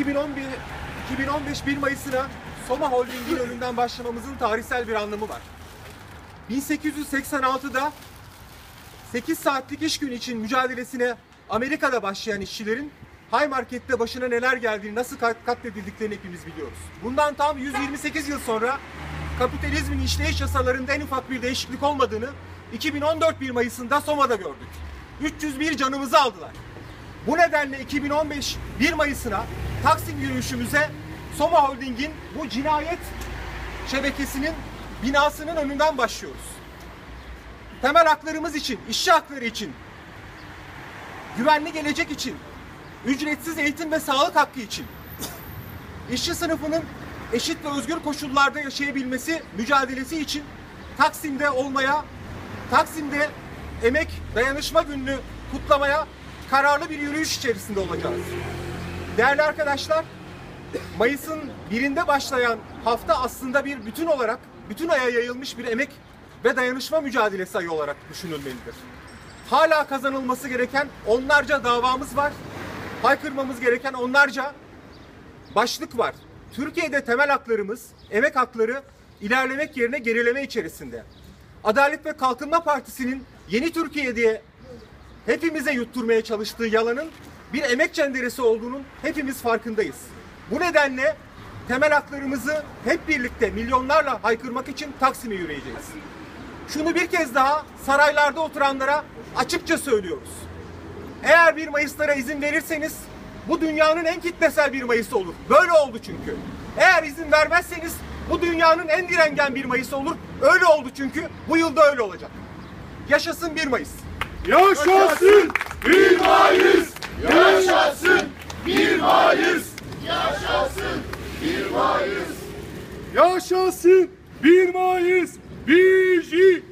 2011 2015 1 Mayıs'ına Soma Holding'in önünden başlamamızın tarihsel bir anlamı var. 1886'da 8 saatlik iş günü için mücadelesine Amerika'da başlayan işçilerin High Market'te başına neler geldiğini, nasıl kat- katledildiklerini hepimiz biliyoruz. Bundan tam 128 yıl sonra kapitalizmin işleyiş yasalarında en ufak bir değişiklik olmadığını 2014 1 Mayıs'ında Soma'da gördük. 301 canımızı aldılar. Bu nedenle 2015 1 Mayıs'ına Taksim yürüyüşümüze Soma Holding'in bu cinayet şebekesinin binasının önünden başlıyoruz. Temel haklarımız için, işçi hakları için, güvenli gelecek için, ücretsiz eğitim ve sağlık hakkı için, işçi sınıfının eşit ve özgür koşullarda yaşayabilmesi mücadelesi için Taksim'de olmaya, Taksim'de emek dayanışma gününü kutlamaya kararlı bir yürüyüş içerisinde olacağız. Değerli arkadaşlar, Mayıs'ın birinde başlayan hafta aslında bir bütün olarak, bütün aya yayılmış bir emek ve dayanışma mücadelesi ayı olarak düşünülmelidir. Hala kazanılması gereken onlarca davamız var. Haykırmamız gereken onlarca başlık var. Türkiye'de temel haklarımız, emek hakları ilerlemek yerine gerileme içerisinde. Adalet ve Kalkınma Partisi'nin yeni Türkiye diye hepimize yutturmaya çalıştığı yalanın bir emek cenderesi olduğunun hepimiz farkındayız. Bu nedenle temel haklarımızı hep birlikte milyonlarla haykırmak için Taksim'e yürüyeceğiz. Şunu bir kez daha saraylarda oturanlara açıkça söylüyoruz. Eğer 1 Mayıs'lara izin verirseniz bu dünyanın en kitlesel 1 Mayıs olur. Böyle oldu çünkü. Eğer izin vermezseniz bu dünyanın en direngen 1 Mayıs olur. Öyle oldu çünkü. Bu yılda öyle olacak. Yaşasın 1 Mayıs. Yaşasın 1 Mayıs! Yaşasın 1 Mayıs! Yaşasın 1 Mayıs! Bizi